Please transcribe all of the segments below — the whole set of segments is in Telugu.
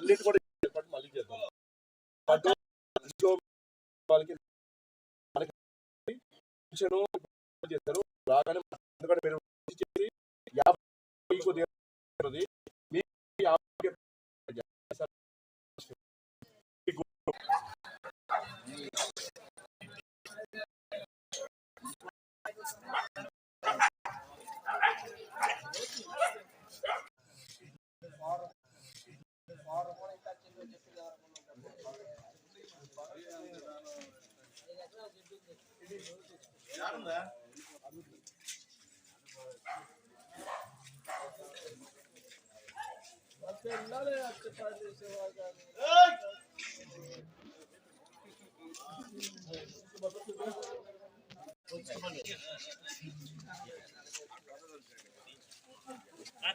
అన్నిటి కూడా మళ్ళీ చేద్దాం. వాళ్ళకి చేస్తారు రాగానే ఎందుకంటే మీరు యాభై ఉంటుంది. మీ యాభై ఆ,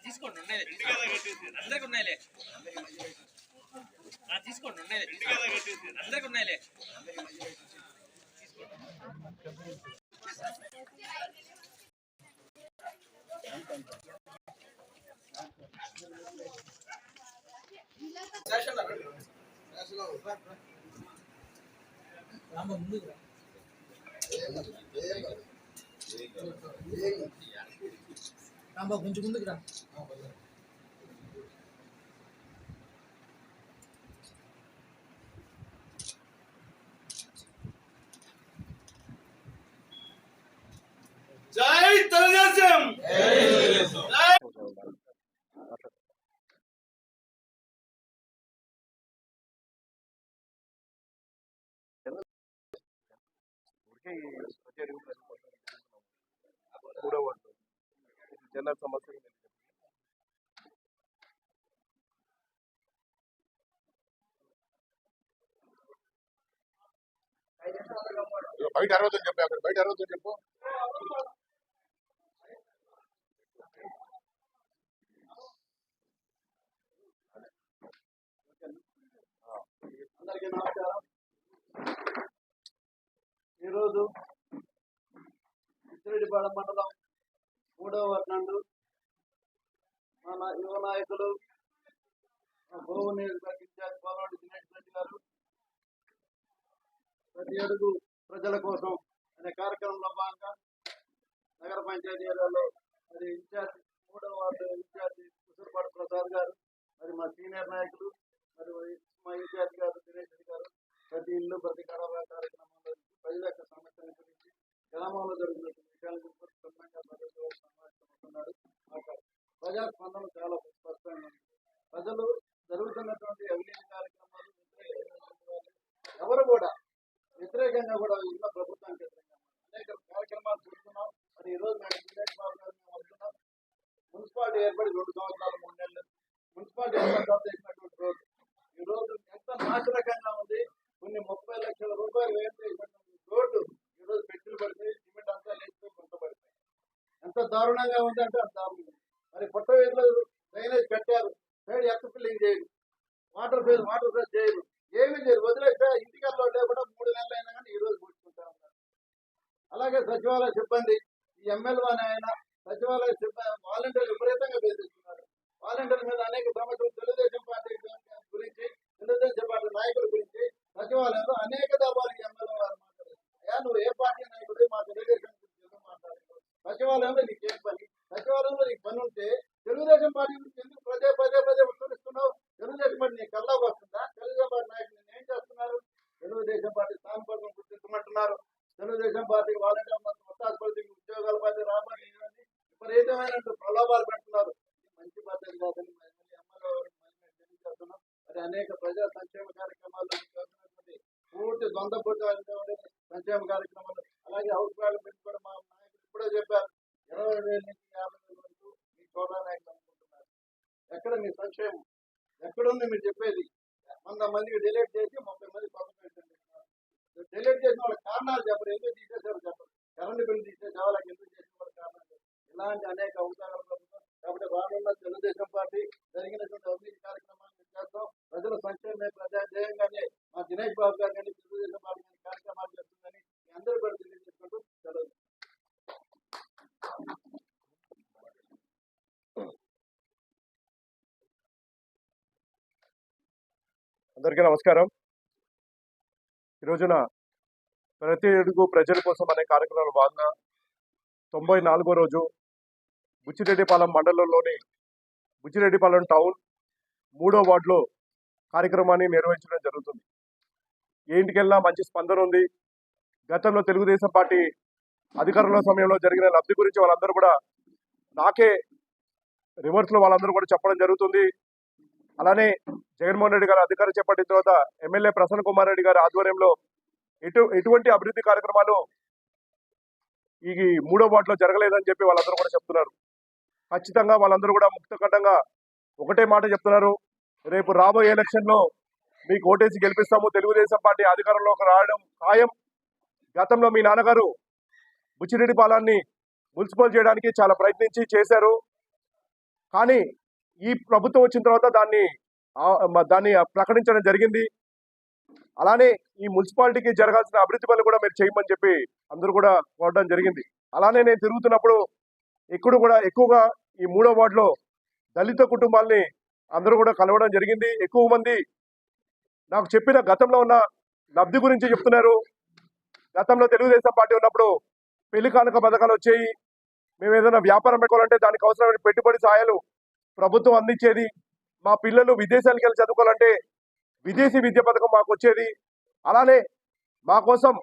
తీసుకోండి ఉన్నాయి అందరికి ఉన్నాయిలే. తీసుకోండి ఉన్నాయి అందరికి ఉన్నాయిలే రాంబా కొంచెం ముందుకు రా. తెలుగుదేశం మూడో వార్డు జనరల్ బయట అరవద్దు చెప్పు అక్కడ బయట అరవద్దు చెప్పు అందరికీ నమస్కారం ఈరోజు ఇచ్చిరెడ్డిపాలెం మండలం మూడవ వర్ణండు. మన యువ నాయకులు మా గోవు నియోజకవర్గ ఇన్ఛార్జ్ పాలవాడి దినేష్ రెడ్డి గారు ప్రతి అడుగు ప్రజల కోసం అనే కార్యక్రమంలో భాగంగా నగర పంచాయతీ ఏరియాలో మరి ఇన్ఛార్జ్ మూడవ వార్డు ఇన్ఛార్జ్ కుసూరుపాటి ప్రసాద్ గారు మరి మా సీనియర్ నాయకులు మరి మా ఇన్ఛార్జ్ గారు దినేష్ రెడ్డి గారు ప్రతి ఇల్లు ప్రతి కడవ కార్యక్రమం గ్రామంలో జరుగుతున్న విషయాల గురించి క్షుణ్ణంగా ప్రజా స్పందన చాలా స్పష్టంగా ప్రజలు జరుగుతున్నటువంటి అవినీతి కార్యక్రమాలు ఎవరు కూడా వ్యతిరేకంగా కూడా ఉన్న ప్రభుత్వానికి అనేక కార్యక్రమాలు చూస్తున్నాం మరి ఈ రోజు మేము దినేష్ బాబు గారు మేము వస్తున్నాం మున్సిపాలిటీ ఏర్పడి రెండు సంవత్సరాలు మూడు నెలలు. మున్సిపాలిటీ ఏర్పడి తర్వాత చేసినటువంటి రోజు. ఈ రోజు ఎంత నాశరకంగా ఉంది. కొన్ని ముప్పై లక్షల రూపాయలు వ్యయం ఎంత దారుణంగా ఉంది అంటే అంత దారుణంగా మరి పొట్ట వీధిలో డ్రైనేజ్ కట్టారు. సైడ్ ఎత్తు ఫిల్లింగ్ చేయరు. వాటర్ ఫేజ్ వాటర్ ఫేజ్ చేయరు. ఏమీ చేయరు. వదిలేస్తే ఇంటికల్లో లేకుండా మూడు నెలలు అయినా కానీ ఈ రోజు కూర్చుంటా ఉన్నారు. అలాగే సచివాలయ సిబ్బంది ఈ ఎమ్మెల్యే అని ఆయన సచివాలయ సిబ్బంది వాలంటీర్లు విపరీతంగా బెదిరిస్తున్నారు వాలంటీర్ల మీద అనేక సమస్యలు తెలుగుదేశం పార్టీ గురించి తెలుగుదేశం పార్టీ నాయకుల గురించి సచివాలయంలో అనేక దఫాలు ఎమ్మెల్యే గారు మాట్లాడారు అయ్యా నువ్వు ఏ పార్టీ నాయకుడు మా తెలుగుదేశం గురించి ఎందుకు మాట్లాడుతున్నావు సచివాలయంలో నీకేం పని? సచివాలయంలో నీకు పని ఉంటే తెలుగుదేశం పార్టీ గురించి ఎందుకు పదే పదే పదే ఉత్తరిస్తున్నావు? తెలుగుదేశం పార్టీ నీ కల్లోకి వస్తుందా? తెలుగుదేశం పార్టీ నాయకులు ఏం చేస్తున్నారు? తెలుగుదేశం పార్టీ సానుభూతం గుర్తించమంటున్నారు. తెలుగుదేశం పార్టీకి వాలంటీర్ మొత్తాసుపడి ఉద్యోగాల పార్టీ రాబడి విపరీతమైన ప్రలోభాలు పెడుతున్నారు. మంచి పద్ధతి కాదని మరి ఎమ్మెల్యే తెలియజేస్తున్నాం మరి అనేక ప్రజా సంక్షేమ కార్యక్రమాలు చేస్తున్నటువంటి పూర్తి ద్వంద్వపూర్తి సంక్షేమ కార్యక్రమాలు. అలాగే హౌస్ డెవలప్మెంట్ కూడా మా నాయకులు ఇప్పుడే చెప్పారు. ఇరవై వేల నుంచి యాభై వేల వరకు మీ చూడడానికి అనుకుంటున్నారు ఎక్కడ మీ సంక్షేమం? ఎక్కడుంది మీరు చెప్పేది? వంద మందికి డిలీట్ చేసి ముప్పై మంది కొత్త పెట్టండి. డిలీట్ చేసిన వాళ్ళ కారణాలు చెప్పరు. ఎందుకు తీసేసారు చెప్పరు కరెంట్ బిల్లు తీసేసి వాళ్ళకి ఎందుకు చేసిన వాళ్ళ కారణాలు చెప్పరు. ఇలాంటి అనేక అవసరాలు ప్రభుత్వం కాబట్టి రానున్న తెలుగుదేశం పార్టీ జరిగినటువంటి అభివృద్ధి కార్యక్రమాలు మేము చేస్తాం ప్రజల సంక్షేమమే ప్రజా ధ్యేయంగానే మా దినేష్ బాబు గారు కానీ తెలుగుదేశం పార్టీ కానీ కార్యక్రమాలు చేస్తుందని మీ అందరూ కూడా తెలియజేసుకుంటూ సెలవు అందరికీ నమస్కారం. ఈ రోజున ప్రతి ఏడుగు ప్రజల కోసం అనే కార్యక్రమంలో భాగంగా తొంభై నాలుగో రోజు బుచ్చిరెడ్డిపాలెం మండలంలోని బుచ్చిరెడ్డిపాలెం టౌన్ మూడో వార్డులో కార్యక్రమాన్ని నిర్వహించడం జరుగుతుంది. ఏ ఇంటికెళ్ళినా మంచి స్పందన ఉంది. గతంలో తెలుగుదేశం పార్టీ అధికారంలో సమయంలో జరిగిన లబ్ధి గురించి వాళ్ళందరూ కూడా నాకే రివర్స్లో వాళ్ళందరూ కూడా చెప్పడం జరుగుతుంది. అలానే జగన్మోహన్ రెడ్డి గారు అధికారం చేపట్టిన తర్వాత ఎమ్మెల్యే ప్రసన్న కుమార్ రెడ్డి గారి ఆధ్వర్యంలో ఎటు ఎటువంటి అభివృద్ధి కార్యక్రమాలు ఈ మూడో వార్డులో జరగలేదని చెప్పి వాళ్ళందరూ కూడా చెప్తున్నారు. ఖచ్చితంగా వాళ్ళందరూ కూడా ముక్తఖండంగా ఒకటే మాట చెప్తున్నారు. రేపు రాబోయే ఎలక్షన్లో మీకు ఓటేసి గెలిపిస్తాము. తెలుగుదేశం పార్టీ అధికారంలోకి రావడం ఖాయం. గతంలో మీ నాన్నగారు బుచ్చిరెడ్డి పాలాన్ని మున్సిపల్ చేయడానికి చాలా ప్రయత్నించి చేశారు. కానీ ఈ ప్రభుత్వం వచ్చిన తర్వాత దాన్ని దాన్ని ప్రకటించడం జరిగింది. అలానే ఈ మున్సిపాలిటీకి జరగాల్సిన అభివృద్ధి పనులు కూడా మీరు చేయమని చెప్పి అందరూ కూడా కోరడం జరిగింది. అలానే నేను తిరుగుతున్నప్పుడు ఎక్కడ కూడా ఎక్కువగా ఈ మూడో వార్డులో దళిత కుటుంబాల్ని అందరూ కూడా కలవడం జరిగింది. ఎక్కువ మంది నాకు చెప్పిన గతంలో ఉన్న లబ్ధి గురించి చెప్తున్నారు. గతంలో తెలుగుదేశం పార్టీ ఉన్నప్పుడు పెళ్ళి కానుక పథకాలు వచ్చాయి. మేము ఏదైనా వ్యాపారం పెట్టుకోవాలంటే దానికి అవసరమైన పెట్టుబడి సాయాలు ప్రభుత్వం అందించేది. మా పిల్లలు విదేశాలకు వెళ్ళి చదువుకోవాలంటే విదేశీ విద్య పథకం మాకు వచ్చేది. అలానే మా కోసం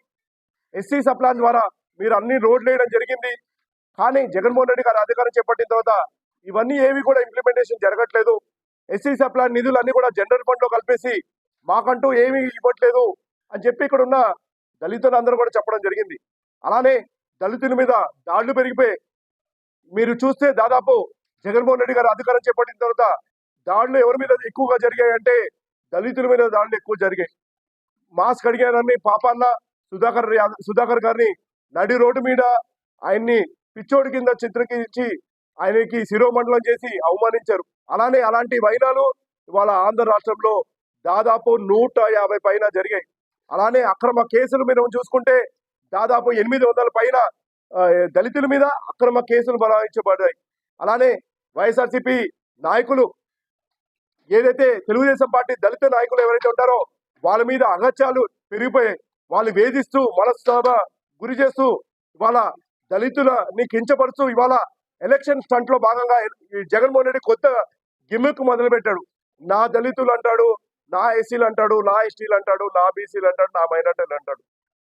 ఎస్సీ సప్లాన్ ద్వారా మీరు అన్ని రోడ్లు వేయడం జరిగింది. కానీ జగన్మోహన్ రెడ్డి గారు అధికారం చేపట్టిన తర్వాత ఇవన్నీ ఏవి కూడా ఇంప్లిమెంటేషన్ జరగట్లేదు. ఎస్సీ సప్లాన్ నిధులు అన్ని కూడా జనరల్ ఫండ్లో కలిపేసి మాకంటూ ఏమీ ఇవ్వట్లేదు అని చెప్పి ఇక్కడ ఉన్న దళితులందరూ కూడా చెప్పడం జరిగింది. అలానే దళితుల మీద దాడులు పెరిగిపోయి మీరు చూస్తే దాదాపు జగన్మోహన్ రెడ్డి గారు అధికారం చేపట్టిన తర్వాత దాడులు ఎవరి మీద ఎక్కువగా జరిగాయి అంటే దళితుల మీద దాడులు ఎక్కువ జరిగాయి. మాస్క్ అడిగారని పాపాన్న సుధాకర్ సుధాకర్ గారిని నడి రోడ్డు మీద ఆయన్ని పిచ్చోడి కింద చిత్రీకరించి ఆయనకి శిరోమండలం చేసి అవమానించారు. అలానే అలాంటి వైనాలు ఇవాళ ఆంధ్ర రాష్ట్రంలో దాదాపు నూట యాభై పైన జరిగాయి. అలానే అక్రమ కేసులు మీరు చూసుకుంటే దాదాపు ఎనిమిది వందల పైన దళితుల మీద అక్రమ కేసులు బలాయించబడ్డాయి అలానే వైఎస్ఆర్సీపీ నాయకులు ఏదైతే తెలుగుదేశం పార్టీ దళిత నాయకులు ఎవరైతే ఉంటారో వాళ్ళ మీద అగత్యాలు పెరిగిపోయి వాళ్ళు వేధిస్తూ మనస్తాభ గురి చేస్తూ ఇవాళ దళితులని కించపరుస్తూ ఇవాళ ఎలక్షన్ స్టంట్లో భాగంగా ఈ జగన్మోహన్ రెడ్డి కొత్త గిమ్మిక్ మొదలు పెట్టాడు. నా దళితులు అంటాడు నా ఎస్సీలు అంటాడు నా ఎస్టీలు అంటాడు నా బీసీలు అంటాడు నా మైనార్టీలు అంటాడు.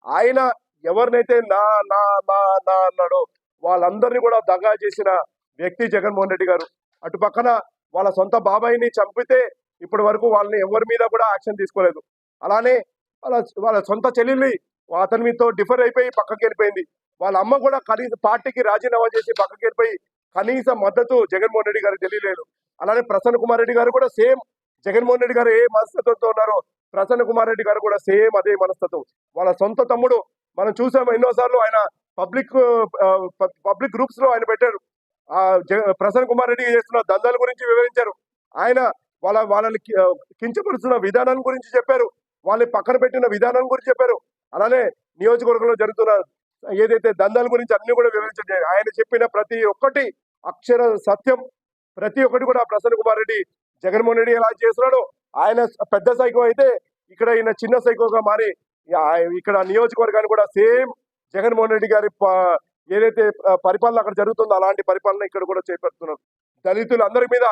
ఆయన ఎవరినైతే నా నా నా నా అన్నాడో వాళ్ళందరినీ కూడా దగా చేసిన వ్యక్తి జగన్మోహన్ రెడ్డి గారు. అటు పక్కన వాళ్ళ సొంత బాబాయిని చంపితే ఇప్పటి వరకు వాళ్ళని ఎవరి మీద కూడా యాక్షన్ తీసుకోలేదు. అలానే వాళ్ళ వాళ్ళ సొంత చెల్లెల్ని అతని మీతో డిఫర్ అయిపోయి పక్కకి వెళ్ళిపోయింది. వాళ్ళ అమ్మ కూడా కనీస పార్టీకి రాజీనామా చేసి పక్కకి వెళ్ళిపోయి కనీస మద్దతు జగన్మోహన్ రెడ్డి గారికి తెలియలేదు. అలానే ప్రసన్న కుమార్ రెడ్డి గారు కూడా సేమ్ జగన్మోహన్ రెడ్డి గారు ఏ మనస్తత్వంతో ఉన్నారో ప్రసన్న కుమార్ రెడ్డి గారు కూడా సేమ్ అదే మనస్తత్వం. వాళ్ళ సొంత తమ్ముడు మనం చూసాము ఎన్నోసార్లు ఆయన పబ్లిక్ పబ్లిక్ గ్రూప్స్లో ఆయన పెట్టారు. ప్రసన్న కుమార్ రెడ్డి చేస్తున్న దందాల గురించి వివరించారు. ఆయన వాళ్ళ వాళ్ళని కించపరుస్తున్న విధానం గురించి చెప్పారు. వాళ్ళని పక్కన పెట్టిన విధానం గురించి చెప్పారు. అలానే నియోజకవర్గంలో జరుగుతున్న ఏదైతే దందాల గురించి అన్ని కూడా వివరించారు ఆయన చెప్పిన ప్రతి ఒక్కటి అక్షర సత్యం. ప్రతి ఒక్కటి కూడా ప్రసన్న కుమార్ రెడ్డి జగన్మోహన్ రెడ్డి ఎలా చేస్తున్నాడో ఆయన పెద్ద సైకో అయితే ఇక్కడ ఈయన చిన్న సైకోగా మారి ఇక్కడ నియోజకవర్గాన్ని కూడా సేమ్ జగన్మోహన్ రెడ్డి గారి ఏదైతే పరిపాలన అక్కడ జరుగుతుందో అలాంటి పరిపాలన ఇక్కడ కూడా చేపడుతున్నారు దళితులు అందరి మీద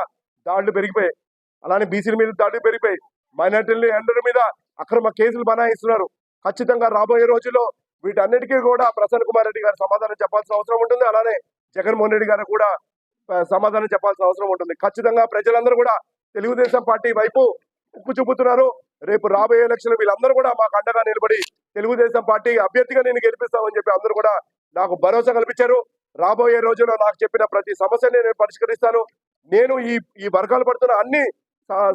దాడులు పెరిగిపోయాయి. అలానే బీసీల మీద దాడులు పెరిగిపోయాయి. మైనార్టీల అందరి మీద అక్రమ కేసులు బనాయిస్తున్నారు. ఖచ్చితంగా రాబోయే రోజుల్లో వీటన్నిటికీ కూడా ప్రసన్న కుమార్ రెడ్డి గారు సమాధానం చెప్పాల్సిన అవసరం ఉంటుంది. అలానే జగన్మోహన్ రెడ్డి గారు కూడా సమాధానం చెప్పాల్సిన అవసరం ఉంటుంది. ఖచ్చితంగా ప్రజలందరూ కూడా తెలుగుదేశం పార్టీ వైపు ఉక్కు చూపుతున్నారు. రేపు రాబోయే ఎలక్షన్ వీళ్ళందరూ కూడా మాకు అండగా నిలబడి తెలుగుదేశం పార్టీ అభ్యర్థిగా నేను గెలిపిస్తామని చెప్పి అందరూ కూడా నాకు భరోసా కల్పించారు. రాబోయే రోజుల్లో నాకు చెప్పిన ప్రతి సమస్యని నేను పరిష్కరిస్తాను. నేను ఈ ఈ వర్గాలు పడుతున్న అన్ని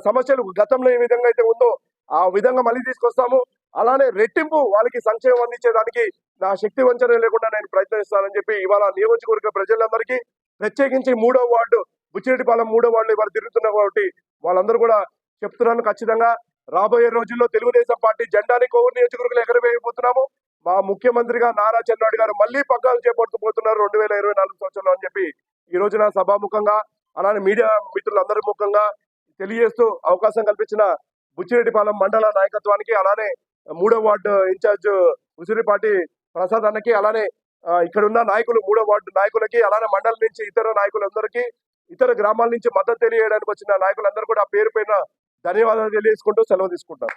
సమస్యలు గతంలో ఏ విధంగా అయితే ఉందో ఆ విధంగా మళ్ళీ తీసుకొస్తాము. అలానే రెట్టింపు వాళ్ళకి సంక్షేమం అందించేదానికి నా శక్తి వంచన లేకుండా నేను ప్రయత్నిస్తానని చెప్పి ఇవాళ నియోజకవర్గ ప్రజలందరికీ ప్రత్యేకించి మూడో వార్డు బుచ్చిరెడ్డిపాలెం మూడో వార్డులు ఇవాళ తిరుగుతున్నా కాబట్టి వాళ్ళందరూ కూడా చెప్తున్నాను ఖచ్చితంగా రాబోయే రోజుల్లో తెలుగుదేశం పార్టీ జెండాని కోవూరు నియోజకవర్గంలో ఎగరవేయబోతున్నాము. మా ముఖ్యమంత్రిగా నారా చంద్రబాబు గారు మళ్ళీ పగ్గాలు చేపడుతుపోతున్నారు రెండు వేల ఇరవై నాలుగు సంవత్సరంలో అని చెప్పి. ఈ రోజున సభాముఖంగా అలానే మీడియా మిత్రులందరి ముఖంగా తెలియజేస్తూ అవకాశం కల్పించిన బుచ్చిరెడ్డిపాలెం మండల నాయకత్వానికి అలానే మూడో వార్డు ఇన్ఛార్జ్ ఉసిరిపాటి ప్రసాద్ అన్నకి అలానే ఇక్కడ ఉన్న నాయకులు మూడో వార్డు నాయకులకి అలానే మండలం నుంచి ఇతర నాయకులందరికీ ఇతర గ్రామాల నుంచి మద్దతు తెలియడానికి వచ్చిన నాయకులందరూ కూడా పేరు పైన ధన్యవాదాలు తెలియజేసుకుంటూ సెలవు తీసుకుంటారు